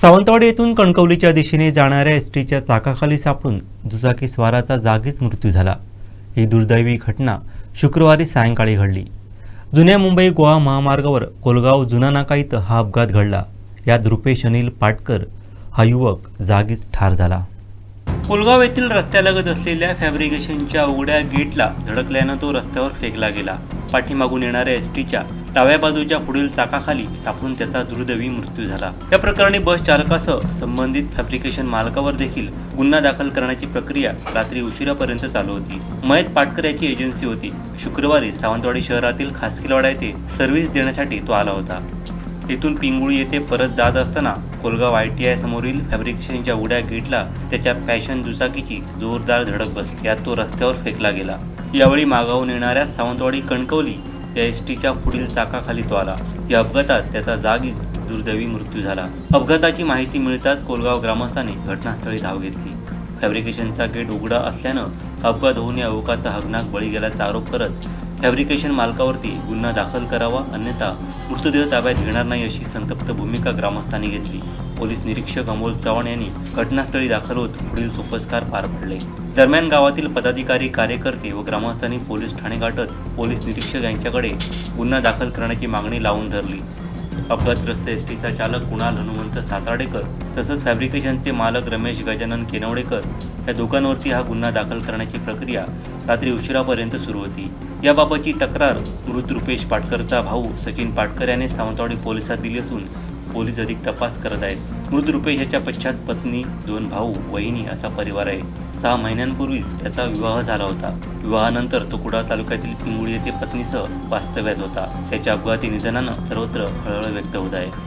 सावंतवाडी येथून कणकवलीच्या दिशेने जाणाऱ्या एस टीच्या चाकाखाली सापडून दुचाकी स्वाराचा जागीच मृत्यू झाला. ही दुर्दैवी घटना शुक्रवारी सायंकाळी घडली. जुन्या मुंबई गोवा महामार्गावर कोलगाव जुना नाका इथं हा अपघात घडला. यात रुपेश अनिल पाटकर हा युवक जागीच ठार झाला. कोलगाव येथील रस्त्यालगत असलेल्या फॅब्रिकेशनच्या उघड्या गेटला धडकल्यानं तो रस्त्यावर फेकला गेला. पाठीमागून येणाऱ्या एस टीच्या डाव्या बाजूच्या पुढील चाकाखाली सापडून त्याचा दुर्दैवी मृत्यू झाला. या प्रकरणी बस चालकासह संबंधित फॅब्रिकेशन मालकावर देखील गुन्हा दाखल करण्याची प्रक्रिया रात्री उशिरापर्यंत चालू होती. मयत पाटकर याची एजन्सी होती. शुक्रवारी सावंतवाडी शहरातील खासकीलवाडा येथे सर्व्हिस देण्यासाठी तो आला होता. येथून पिंगुळी येथे परत जात असताना कोलगाव आय टी आय समोरील फॅब्रिकेशनच्या उड्या गेटला त्याच्या पॅशन दुचाकीची जोरदार धडक बसली. यात तो रस्त्यावर फेकला गेला. यावेळी मागावून येणाऱ्या सावंतवाडी कणकवली या एस टीच्या पुढील चाकाखाली तो आला. या अपघातात त्याचा जागीच दुर्दैवी मृत्यू झाला. अपघाताची माहिती मिळताच कोलगाव ग्रामस्थांनी घटनास्थळी धाव घेतली. फॅब्रिकेशनचा गेट उघडा असल्यानं अपघात होऊन या युवकाचा हगनाक बळी गेल्याचा आरोप करत फॅब्रिकेशन मालकावरती गुन्हा दाखल करावा अन्यथा मृतदेह ताब्यात घेणार नाही अशी संतप्त भूमिका ग्रामस्थांनी घेतली. पोलीस निरीक्षक अमोल चव्हाण यांनी घटनास्थळी दाखल होत पुढील सोपस्कार पार पडले. दरम्यान गावातील पदाधिकारी कार्यकर्ते व ग्रामस्थांनी पोलीस ठाणे गाठत पोलीस निरीक्षक यांच्याकडे गुन्हा दाखल करण्याची मागणी लावून धरली. अपघातग्रस्त एस टीचा चालक कुणाल हनुमंत साताडेकर तसंच फॅब्रिकेशनचे मालक रमेश गजानन केनवडेकर या दोघांवरती हा गुन्हा दाखल करण्याची प्रक्रिया रात्री उशिरापर्यंत सुरू होती. याबाबतची तक्रार मृत रुपेश पाटकरचा भाऊ सचिन पाटकर याने सावंतवाडी पोलिसात दिली असून पोलीस अधिक तपास करत आहेत. मृत रुपेश याच्या पश्चात पत्नी दोन भाऊ वहिनी असा परिवार आहे. सहा महिन्यांपूर्वी त्याचा विवाह झाला होता. विवाहानंतर तो कुडाळ तालुक्यातील पिंगुळी येथे पत्नीसह वास्तव्यास होता. त्याच्या अपघाती निधनानं सर्वत्र हळहळ व्यक्त होत आहे.